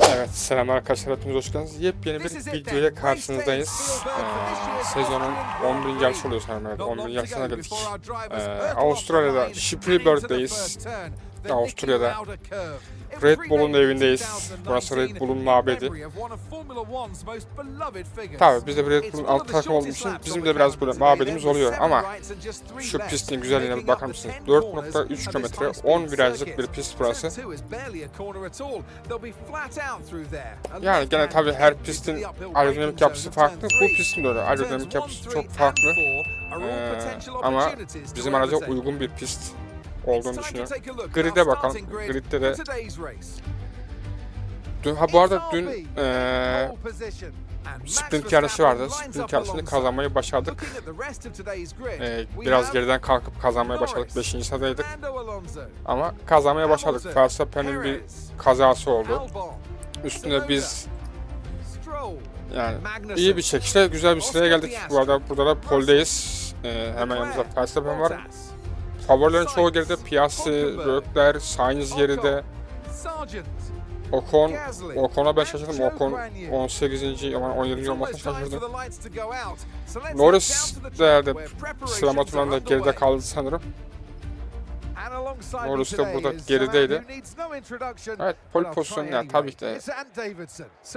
Evet, selam arkadaşlar, hepiniz hoş geldiniz. Yepyeni bir videoya karşınızdayız. Ee, sezonun 11. yarışı oluyor sanırım, evet, 11. yarışına geldik. Ee, Avustralya'da, Spielberg'deyiz. Avusturya'da. Red Bull'un evindeyiz. Burası Red Bull'un mabedi. Tabii biz de Red Bull'un alt takım olduğumuz için bizim de biraz böyle mabedimiz oluyor ama şu pistin güzelliğine bir bakar mısınız? 4.3 kilometre, 10 virajlık bir pist burası. Yani gene tabii her pistin aerodinamik yapısı farklı. Bu pistin de öyle. Aerodinamik yapısı çok farklı. Ee, ama bizim araca uygun bir pist olduğunu düşünüyorum. Grid'e bakalım. Grid'de de dün, ha bu arada dün eee sprint yarışı vardı. Sprint yarışını kazanmayı başardık. Eee, biraz geriden kalkıp kazanmaya başladık. 5. sıradaydık. Ama kazanmaya başladık. Verstappen'in bir kazası oldu. Üstüne biz yani iyi bir çekişle güzel bir sıraya geldik. Bu arada burada da pole'deyiz. Eee, hemen yanımızda Verstappen var. Favorilerin çoğu geride. Piastri, Rökler, Sainz geride. Ocon, Ocon'a ben şaşırdım. Ocon 18. ama 17. olmasına şaşırdım. Norris de, de sıralama turlarında geride kaldı sanırım. Norris de burada gerideydi. Evet, pole pozisyonu yani tabii ki de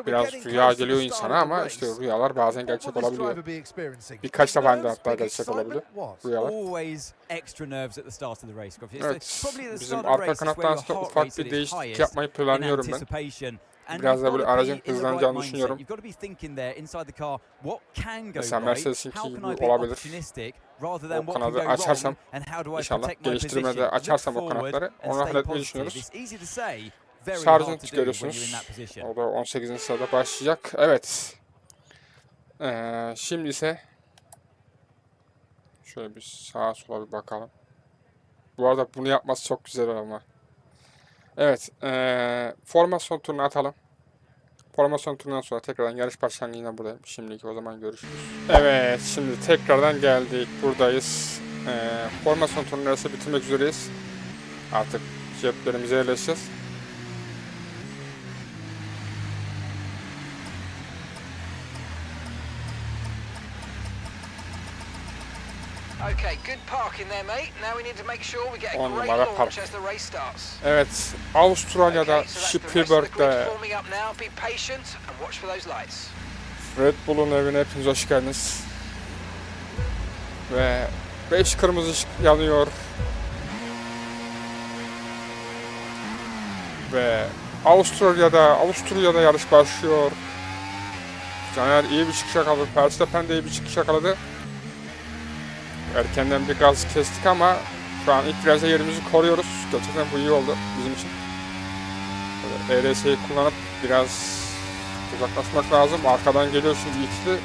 biraz rüya geliyor insana ama işte rüyalar bazen gerçek olabiliyor. Birkaç defa hatta gerçek olabiliyor rüyalar. Evet, bizim arka kanatta aslında ufak bir değişiklik yapmayı planlıyorum ben. Biraz da böyle aracın hızlanacağını düşünüyorum. Mesela Mercedes'inki gibi olabilir. O kanadı açarsam, inşallah geliştirmede açarsam o kanatları, onu halletmeyi düşünüyoruz. Sargent görüyorsunuz. O da 18. sırada başlayacak. Evet. Ee, şimdi ise şöyle bir sağa sola bir bakalım. Bu arada bunu yapması çok güzel ama. Evet. Ee, formasyon turunu atalım. Formasyon turundan sonra tekrardan yarış başlangıcına buradayım. Şimdiki o zaman görüşürüz. Evet. Şimdi tekrardan geldik. Buradayız. Ee, formasyon turunu arası bitirmek üzereyiz. Artık ceplerimize yerleşeceğiz. Okay, good parking there, mate. Now we need to make sure we get a great launch park. as the race starts. Evet. Avustralya'da Okay, so Spielberg'de forming up now. Be patient and watch for those lights. Red Bull'un evine hepiniz hoş geldiniz. Ve 5 kırmızı ışık yanıyor. Ve Avustralya'da, Avusturya'da yarış başlıyor. Caner iyi bir çıkış yakaladı. Verstappen de iyi bir çıkış yakaladı. Erkenden bir gaz kestik ama şu an ilk virajda yerimizi koruyoruz. Gerçekten bu iyi oldu bizim için. ERS'yi kullanıp biraz uzaklaşmak lazım. Arkadan geliyor şimdi ikili.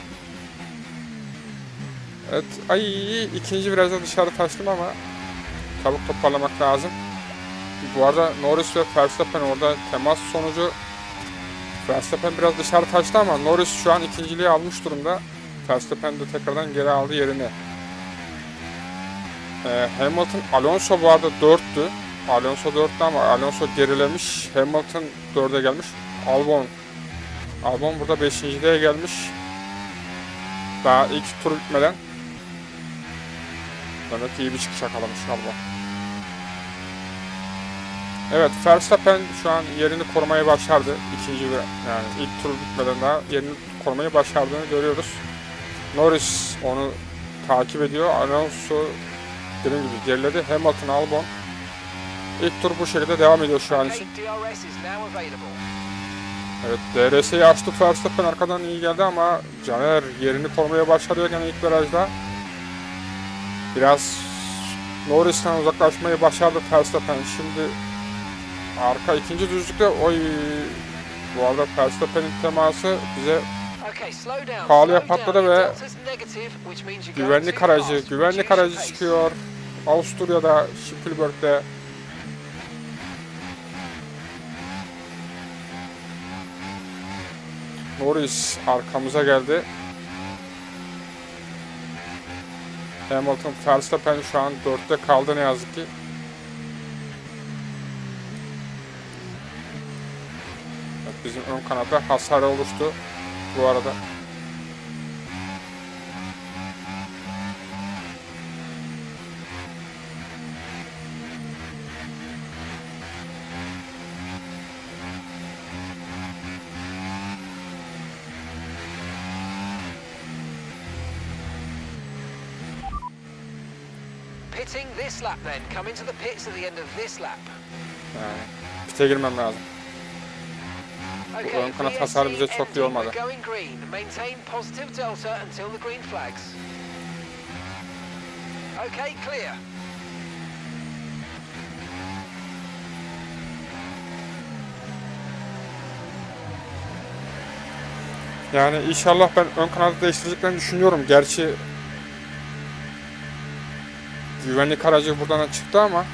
Evet, ay ikinci virajda dışarı taştım ama çabuk toparlamak lazım. Bu arada Norris ve Verstappen orada temas sonucu Verstappen biraz dışarı taştı ama Norris şu an ikinciliği almış durumda. Verstappen de tekrardan geri aldı yerini. Ee, Hamilton, Alonso bu arada 4'tü. Alonso 4'tü ama Alonso gerilemiş. Hamilton 4'e gelmiş. Albon Albon burada 5.liğe gelmiş. Daha ilk tur bitmeden. Demek iyi bir çıkış yakalamış Albon. Evet Verstappen şu an yerini korumaya başardı. İkinci bir yani ilk tur bitmeden daha yerini korumayı başardığını görüyoruz. Norris onu takip ediyor. Alonso dediğim gibi geriledi. Hamilton, Albon. İlk tur bu şekilde devam ediyor şu an için. Evet DRS'yi açtı Verstappen arkadan iyi geldi ama Caner yerini korumaya başarıyor gene ilk virajda. Biraz Norris'ten uzaklaşmayı başardı Verstappen. Şimdi arka ikinci düzlükte oy bu arada Verstappen'in teması bize. Pahalıya patladı ve güvenlik aracı, güvenlik aracı çıkıyor. Avusturya'da, Spielberg'de Norris arkamıza geldi. Hamilton, Verstappen şu an 4'te kaldı ne yazık ki. Bizim ön kanada hasar oluştu bu arada. Pitting this lap then. Come into the pits at the end of this lap. Yani pite girmem lazım. Okay, ön kanat hasarı bize çok iyi olmadı. we're going green. Maintain positive delta until the green flags. Okay, clear. Yani inşallah ben ön kanadı değiştireceklerini düşünüyorum. Gerçi güvenlik aracı buradan çıktı ama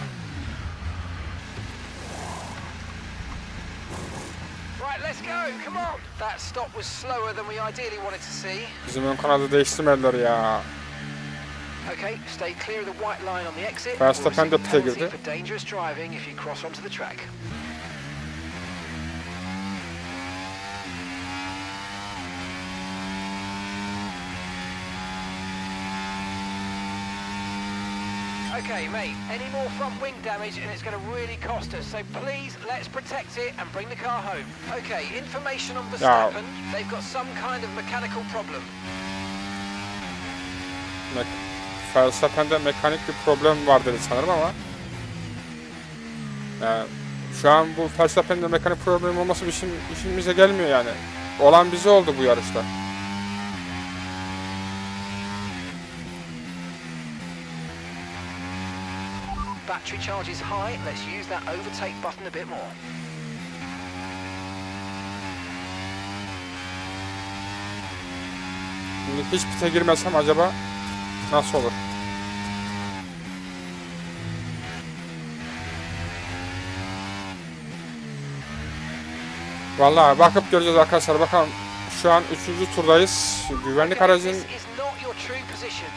bizim ön kanadı değiştirmediler ya. Okay, stay clear of the white line on the exit. Verstappen de pite girdi. Okay, mate, any more front wing damage and it's going to really cost us. So please, let's protect it and bring the car home. Okay, information on Verstappen. They've got some kind of mechanical problem. Me Verstappen'de mekanik bir problem var dedi sanırım ama yani şu an bu Verstappen'de mekanik problem olması bizim işimize gelmiyor yani. Olan bize oldu bu yarışta. Battery charge is high. Let's use that overtake button a bit more. Şimdi hiç pite girmesem acaba nasıl olur? Vallahi bakıp göreceğiz arkadaşlar. Bakalım şu an 3. turdayız. Güvenlik aracının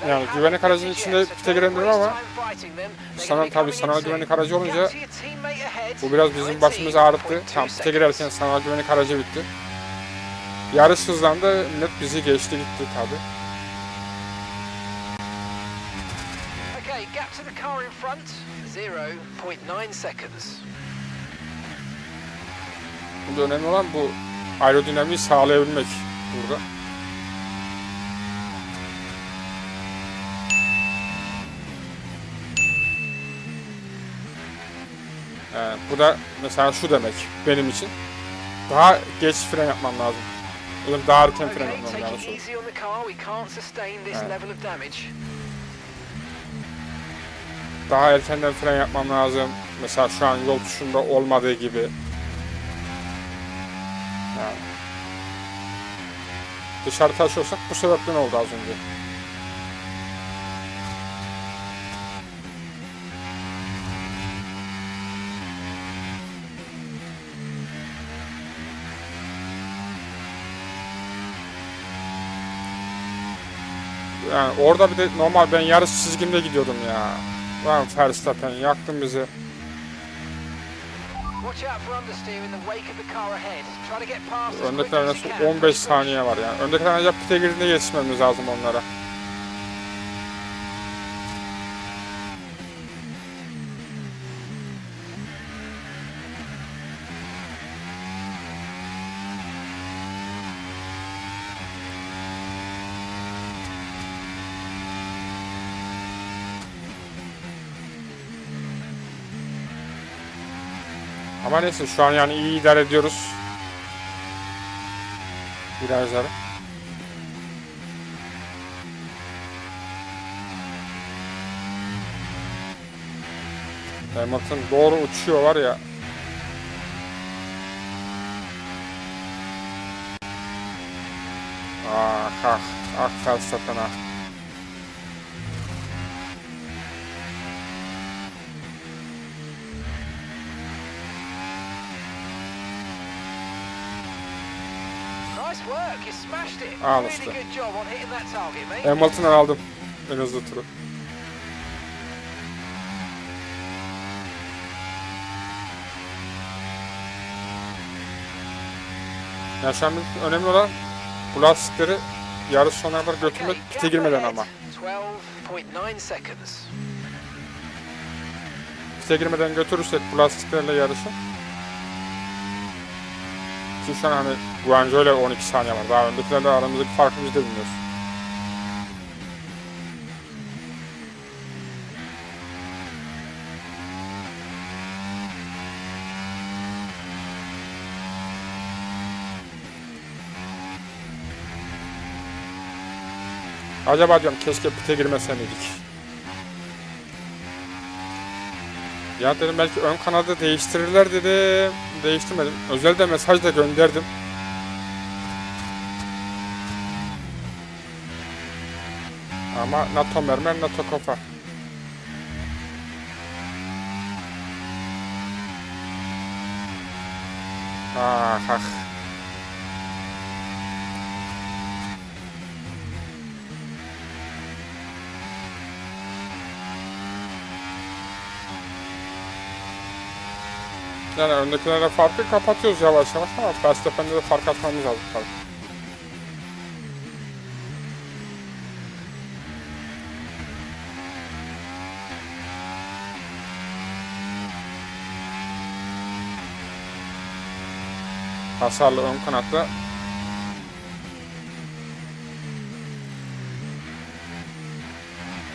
Yani güvenlik aracının içinde pite waste ama them. They're sanal güvenlik aracı olunca bu biraz bizim başımızı ağrıttı. 19.2 Tam pite girerken sanal güvenlik aracı bitti. Yarış hızlandı. Millet bizi geçti gitti tabi. Okay, gap to the car in front, 0.9 seconds. Burada önemli olan bu aerodinamiği sağlayabilmek burada. Bu da mesela şu demek benim için. Daha geç fren yapmam lazım. Ya da daha erken fren yapmam lazım. Evet. Daha erkenden fren yapmam lazım. Mesela şu an yol tuşunda olmadığı gibi. Yani. Dışarı taşıyorsak bu sebepten oldu az önce. Yani orada bir de normal ben yarış çizgimde gidiyordum ya. Lan Verstappen yaktın bizi. Öndekiler as you nasıl can. 15 saniye var yani. Öndekiler ancak pite girdiğinde yetişmemiz lazım onlara. Ama neyse şu an yani iyi idare ediyoruz. Virajları. Hamilton doğru uçuyor var ya. Ah ah ah Verstappen ah. Nice work, you smashed it. Al really işte. good job on hitting that target, mate. Hamilton'dan aldım en hızlı turu. Ya şu an önemli olan bu lastikleri yarış sonuna kadar götürmek pite girmeden ama. 12.9 seconds. Pite girmeden götürürsek bu lastiklerle yarışı. Ki şu an hani Guangzhou ile 12 saniye var. Daha öndekilerle aramızdaki farkı biz de bilmiyoruz. Acaba diyorum keşke pite girmese miydik? Ya dedim belki ön kanadı değiştirirler dedim. Değiştirmedim. Özel de mesaj da gönderdim. Ama NATO mermer, NATO kafa. Ah ah. Yani öndekilerle farkı kapatıyoruz yavaş yavaş ama Verstappen'de de fark atmamız lazım tabii. Hasarlı ön kanatta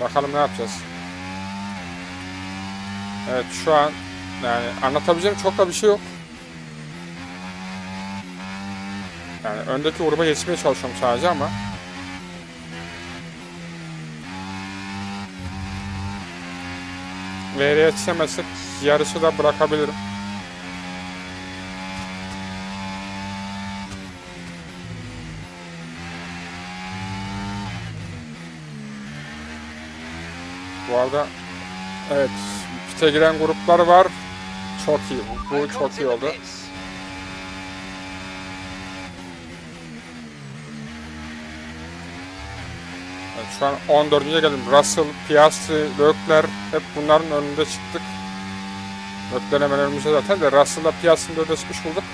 Bakalım ne yapacağız. Evet şu an yani anlatabileceğim çok da bir şey yok. Yani öndeki gruba yetişmeye çalışıyorum sadece ama VR'ye yetişemezsek yarışı da bırakabilirim. Bu arada evet pite giren gruplar var. Çok iyi. Bu, bu çok iyi oldu. Evet, şu an 14. geldim. Russell, Piastri, Leclerc hep bunların önünde çıktık. Leclerc hemen önümüzde zaten de Russell'la Piastri'nin de önünde çıkmış bulduk.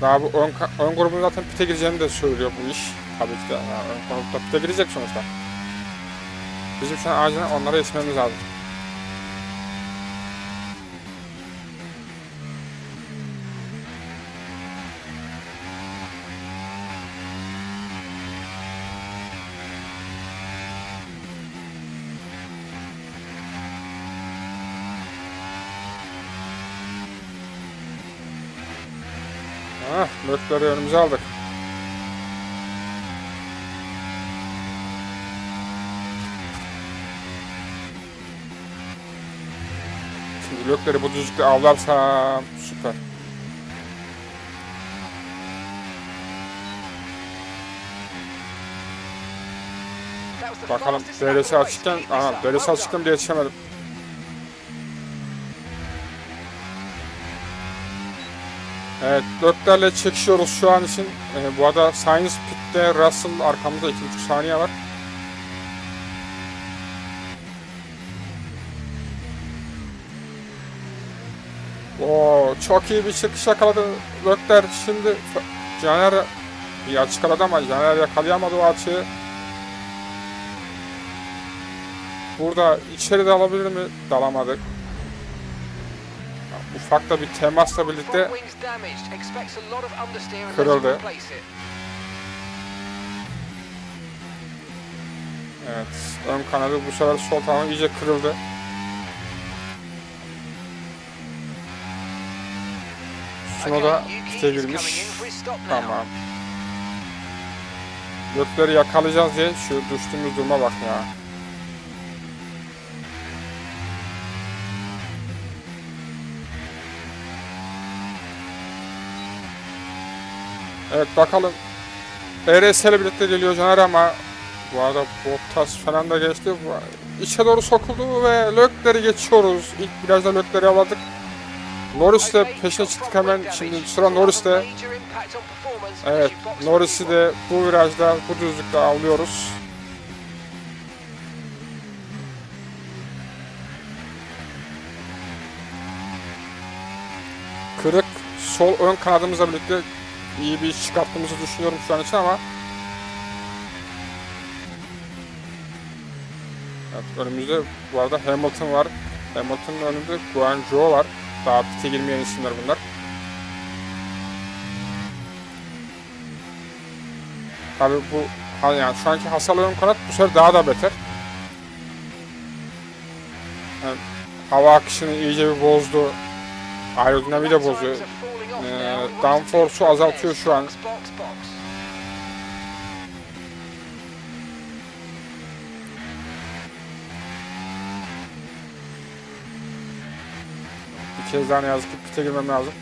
Daha bu ön, ön grubun zaten pite gireceğini de söylüyor bu iş. Tabii ki de. Yani ön grupta pite girecek sonuçta. Bizim şu an acilen onlara yetişmemiz lazım. Ah, Leclerc'i önümüze aldık. Leclerc'i bu düzlükte avlarsam süper. Bakalım DRS açıkken, aha. DRS açıkken diye yetişemedim. Evet, dörtlerle çekişiyoruz şu an için. Ee, bu arada Sainz pitte, Russell arkamızda 2,5 saniye var. Çok iyi bir çıkış yakaladı Leclerc. Şimdi Caner bir açık yakaladı ama Caner yakalayamadı o açığı. Burada içeri dalabilir mi? Dalamadık. Ufak da bir temasla birlikte Kırıldı. evet, ön kanadı bu sefer sol tamamen iyice kırıldı. Stop now. Tamam. Gökleri yakalayacağız diye şu düştüğümüz duruma bak ya. Evet bakalım. ERS ile birlikte geliyor Caner ama bu arada Bottas falan da geçti. İçe doğru sokuldu ve Lökler'i geçiyoruz. İlk virajda Lökler'i aladık. Norris de peşine çıktık hemen. Şimdi sıra Norris'te. Evet, Norris'i de bu virajda, bu düzlükte avlıyoruz. kırık sol ön kanadımızla birlikte iyi bir iş çıkarttığımızı düşünüyorum şu an için ama Evet, önümüzde bu arada Hamilton var. Hamilton'ın önünde Guangzhou var. Daha pite girmeyen isimler bunlar. Tabii bu ha- yani şu anki hasarlı ön kanat bu sefer daha da beter. Yani hava akışını iyice bir bozdu. Aerodinamiği de bozuyor. Ee, downforce'u azaltıyor şu an. Bir kez daha ne yazık ki pite girmem lazım.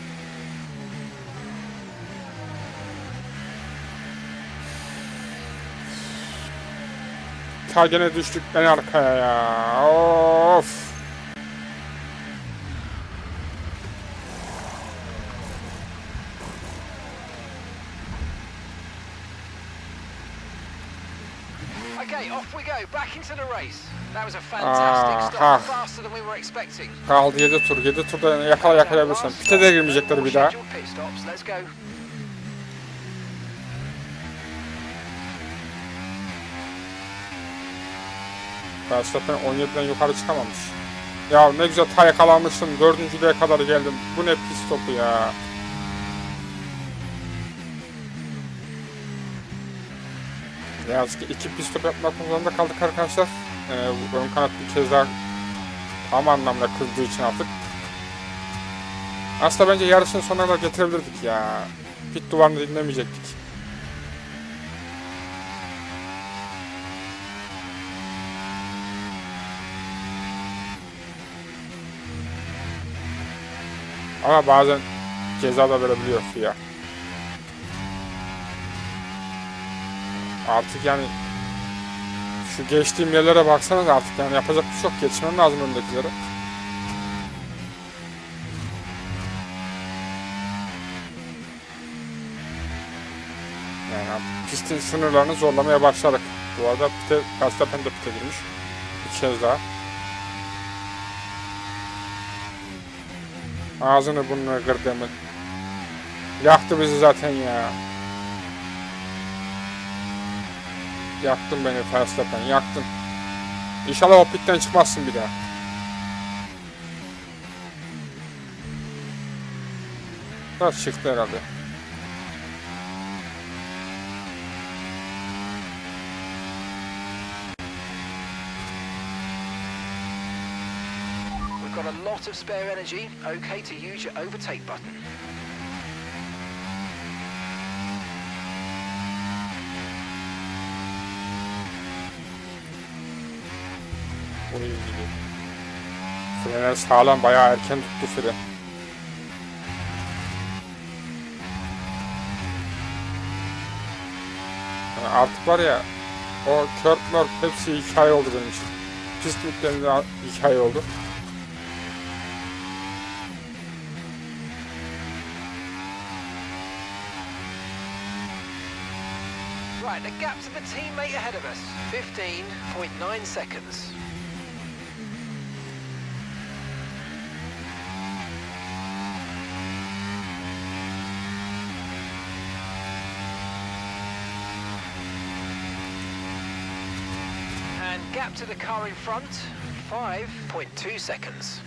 Ta gene düştük en arkaya ya. Of. Okay, off we go, back into the race. That was a fantastic Aha. stop, faster than we were expecting. Kaldı 7 tur. 7 turda yakala yakalayabilirsem. Pite de girmeyecekler bir daha. Verstappen 17'den yukarı çıkamamış. Ya ne güzel ta yakalamıştım. Dördüncülüğe kadar geldim. Bu ne pis topu ya. Ne yazık ki iki pis top yapmak zorunda kaldık arkadaşlar. Ee, ön kanat bir kez daha tam anlamda kızdığı için artık. Aslında bence yarışın sonuna getirebilirdik ya. Pit duvarını dinlemeyecektik. Ama bazen ceza da verebiliyor FIA. Artık yani şu geçtiğim yerlere baksanız artık yani yapacak bir şey. Geçmem lazım öndekileri. Yani artık pistin sınırlarını zorlamaya başladık. Bu arada pite, Verstappen de pite girmiş. Bir kez daha. Ağzını burnunu kırdı hemen. Yaktı bizi zaten ya. Yaktın beni Verstappen, yaktın. İnşallah o pitten çıkmazsın bir daha. Biraz çıktı herhalde. We've got a lot of spare energy, okay to use your overtake button. Frenler sağlam, bayağı erken tuttu fren. Yani artık var ya, o körp mörp hepsi hikaye oldu benim için. Pist mitlerinde hikaye oldu. Right, the gap to the teammate ahead of us, 15.9 seconds. Gap to the car in front, 5.2 seconds.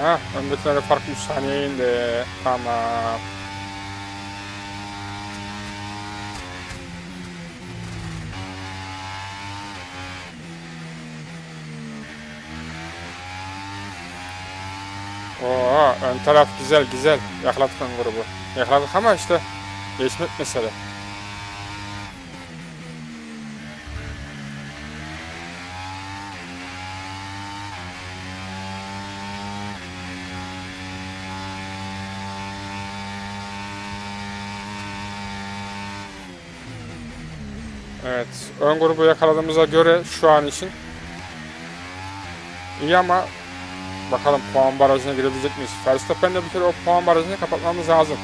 Ha, öndekilere fark 3 saniye indi. Tamam. Oo, ön taraf güzel güzel. Yakaladık ön grubu. Yakaladık ama işte geçmek mesele. Ön grubu yakaladığımıza göre şu an için iyi ama bakalım puan barajına girebilecek miyiz? Verstappen'le bir kere o puan barajını kapatmamız lazım.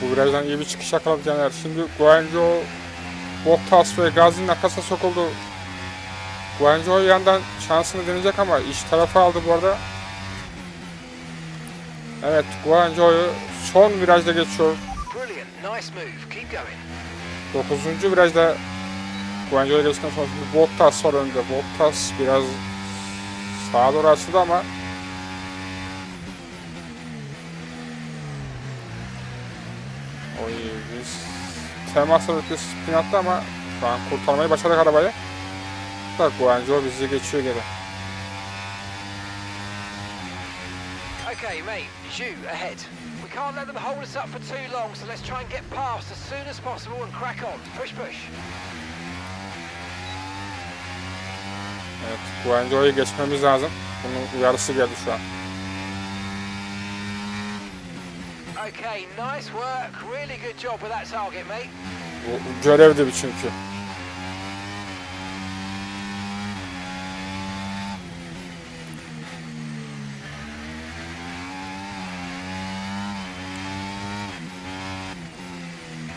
Bu virajdan iyi bir çıkış yakaladı Caner. Şimdi Guanjo, Bottas ve Gazi'nin arkasına sokuldu. Guanjo yandan şansını deneyecek ama iş tarafı aldı bu arada. Evet, Guanjo'yu son virajda geçiyor. Brilliant, nice move. Keep going. 9. virajda Guanjo'yu geçtikten sonra Bottas var önde. Bottas biraz sağa doğru açıldı ama temasla birlikte spin attı ama şu an kurtarmayı başardık arabayı. Da Guanjo bizi geçiyor geri. Okay, mate, you ahead. We can't let them hold us up for too long, so let's try and get past as soon as possible and crack on. Push, push. Evet, Guanjo'yu geçmemiz lazım. Bunun uyarısı geldi şu an. Okay, nice work. Really good job with that target, mate. Bu görevdi çünkü.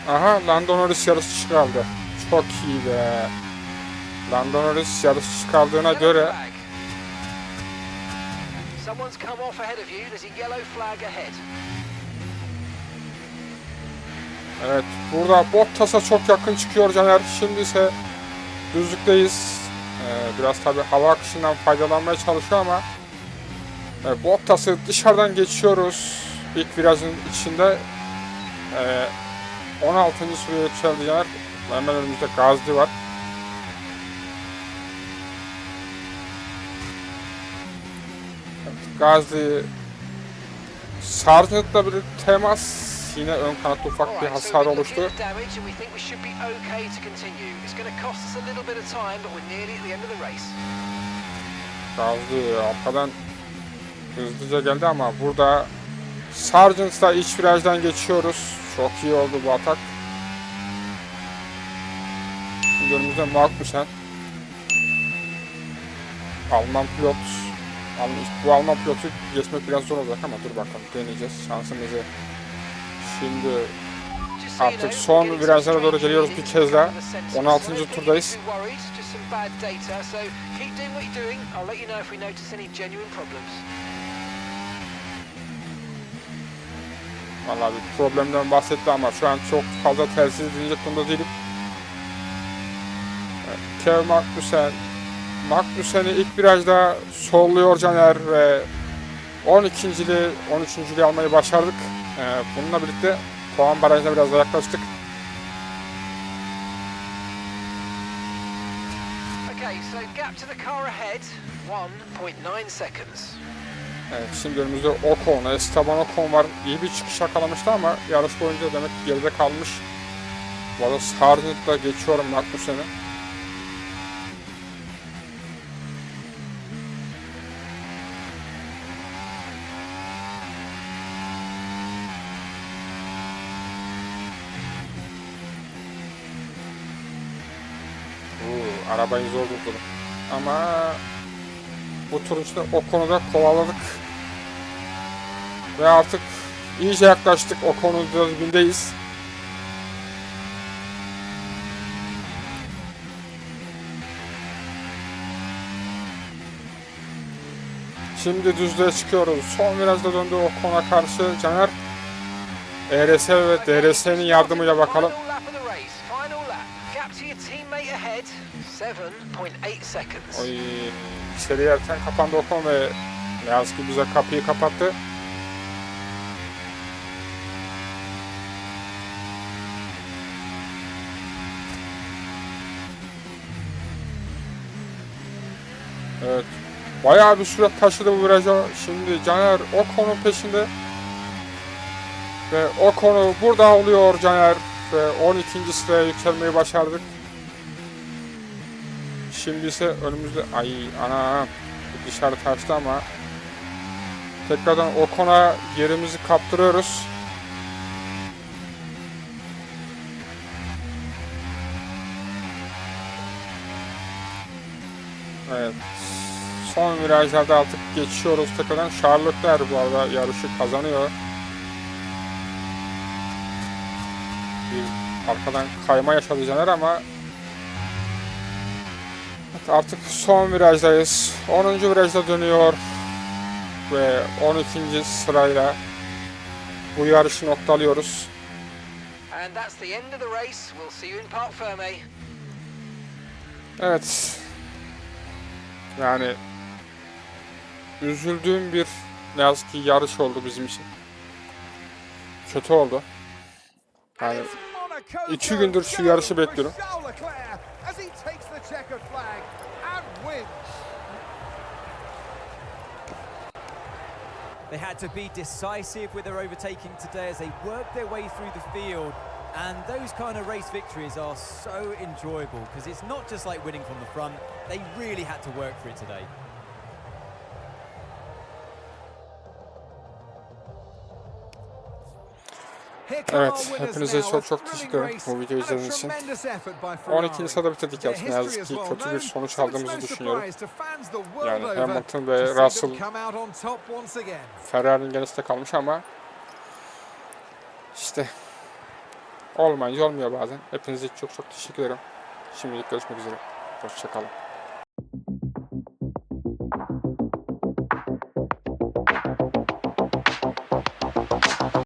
Aha Lando Norris yarış dışı kaldı. Çok iyi be. Lando Norris yarış dışı kaldığına Yellow göre. Someone's come off ahead of you. There's a yellow flag ahead. Evet burada Bottas'a çok yakın çıkıyor Caner. Şimdi ise düzlükteyiz. Ee, biraz tabi hava akışından faydalanmaya çalışıyor ama e, Bottas'ı dışarıdan geçiyoruz. İlk virajın içinde e, 16. sıraya yükseldi Caner. Hemen önümüzde Gazli var. Evet, Gazli Sargent'la bir temas yine ön kanatta ufak bir hasar oluştu. Gazlı arkadan hızlıca geldi ama burada Sargent'la iç virajdan geçiyoruz. Çok iyi oldu bu atak. Şimdi önümüzde Magnussen. Alman pilot. Bu Alman pilotu geçmek biraz zor olacak ama dur bakalım deneyeceğiz şansımızı. Şimdi Artık son virajlara doğru geliyoruz bir kez daha. from the sensors, 16. so don't get turdayız. Vallahi bir problemden bahsetti ama şu an çok fazla telsiz dinleyecek durumda değilim. Evet, Kev Magnussen. Magnussen'i ilk virajda solluyor Caner ve 12.liği 13.liği almayı başardık. Ee, bununla birlikte puan barajına biraz daha yaklaştık. Okay, so gap to the car ahead, 1.9 seconds. Evet, şimdi önümüzde Ocon, Esteban Ocon var. İyi bir çıkış yakalamıştı ama yarış boyunca demek ki geride kalmış. Bu arada Sargent'la geçiyorum Magnussen'i. Arabayı zor durdurdum. Ama bu tur işte o konuda kovaladık. Ve artık iyice yaklaştık. O konuda dibindeyiz. Şimdi düzlüğe çıkıyoruz. Son virajda döndü o kona karşı Caner. ERS ve DRS'nin yardımıyla bakalım. Final lap of the race, final lap. Gap to your teammate ahead, 7.8 seconds. Oy, içeri erken kapandı Ocon ve ne yazık ki bize kapıyı kapattı. Evet. Bayağı bir süre taşıdı bu viraja. Şimdi Caner Ocon'un peşinde. Ve Ocon'u burada oluyor Caner. ve 12. sıraya yükselmeyi başardık. Şimdi ise önümüzde ay ana dışarı taştı ama tekrardan Ocon'a yerimizi kaptırıyoruz. Evet. Son virajlarda artık geçiyoruz tekrardan. Charlotte'ler bu arada yarışı kazanıyor. Bir arkadan kayma yaşadı ama artık son virajdayız. 10. virajda dönüyor ve 12. sırayla bu yarışı noktalıyoruz. And that's the end of the race. We'll see you in Parc Ferme. Evet. Yani üzüldüğüm bir ne yazık ki yarış oldu bizim için. Kötü oldu. Yani iki gündür şu yarışı bekliyorum. They had to be decisive with their overtaking today as they worked their way through the field. And those kind of race victories are so enjoyable because it's not just like winning from the front, they really had to work for it today. Evet, hepinize çok çok teşekkür ederim bu videoyu izlediğiniz için. 12. sırada bitirdik yarışı. Ne yazık ki kötü bir sonuç aldığımızı düşünüyorum. Yani Hamilton ve Russell Ferrari'nin gerisinde kalmış ama işte olmayınca olmuyor bazen. Hepinize çok çok teşekkür ederim. Şimdilik görüşmek üzere. Hoşçakalın.